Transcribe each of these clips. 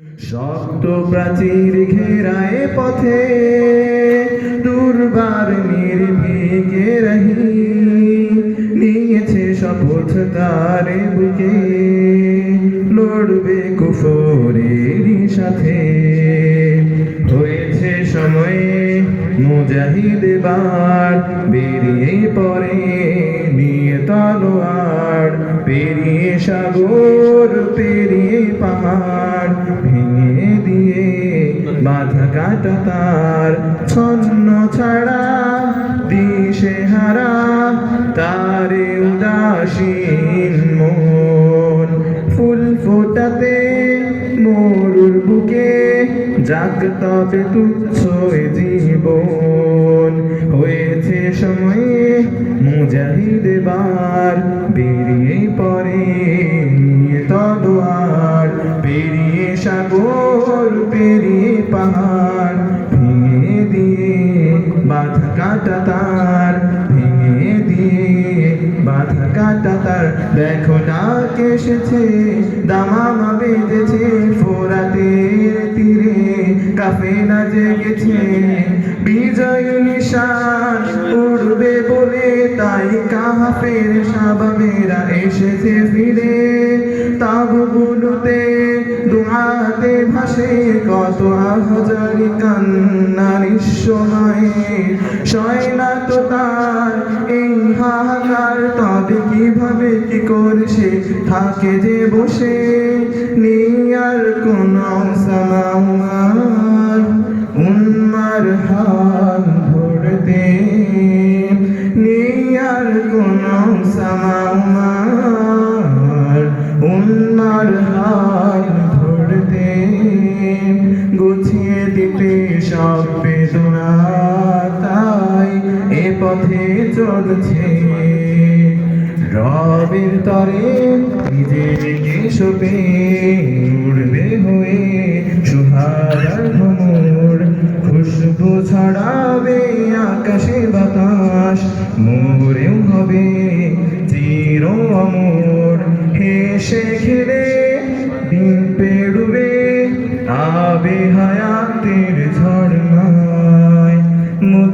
শক্ত প্রাচীর ঘেরায় পথে দুর্বার নির্ভীকে রহি নিয়েছে শপথ তারে বুকে, লড়বে কুফরের সাথে। হয়েছে সময়ে মুজাহিদ বার বেরিয়ে পরে নিয়ে তলোয়ার, পেরিয়ে সাগর, পেরিয়ে বাধা কাটা তার ছন্ন ছাড়া দিশে হারা তারে উদাসীন মন। ফুল ফোটাতে মরুর বুকে যাক তবে তুচ্ছ জীবন। হয়েছে সময়ে মুজাহিদ বার বেরিয়ে পড়ে পাহাড় ভেঙে দিয়ে, বাধা কাটা তার, ভেঙে দিয়ে, বাধা কাটা তার। দেখো না কেসেছে দামামা বেঁধেছে, ফোরাতের তীরে কাফেলা জেগেছে। বিজয় নিশান উড়বে বলে তাই কাহাফের সাবাবেরা এসেছে ফিরে। তাবগুলোতে দুহাতে ভাসে কত হাজারি কান্না নিঃসময়ে সয় তো তার এই হাহাকার, তবে কীভাবে কি করছে, থাকে যে বসে নিয়ার কোন সামাউমার উন্মার হাল ধরতে নিয়ার কোন সামাউমার দিতে সব বেদনা তাই এ পথে চলছে। রবের তরে নিজেকে শোপে উড়বে হয়ে সুহারার ভ্রমর। খুশবু ছড়াবে আকাশে বাতাস, মোরেও হবে চির অমর। হেসে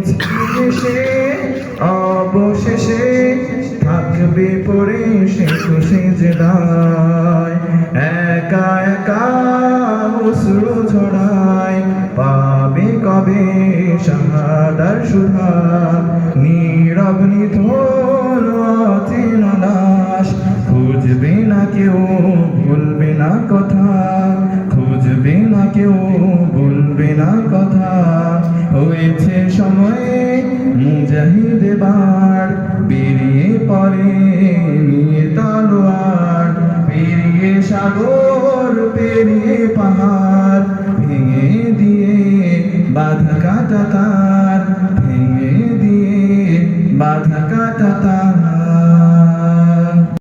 হেসে অবশেষে থাকবে পড়ে সে খুশি জেলায় একা একা অশ্রু ঝরায়, পাবে কবে শাহাদার সুধা নীরব নিথর অচেনা খুঁজবে না কেউ, ভুলবে না কথা। খুঁজবে না কেউ ভুলবে না কথা হয়েছে সময়ে মুজাহিদ বার বেরিয়ে পরে নিয়ে তালোয়ার, পেরিয়ে সাগর, পেরিয়ে পাহাড়, ভেঙে দিয়ে বাধা কাটা তার, ভেঙে দিয়ে বাধা কাটা তার।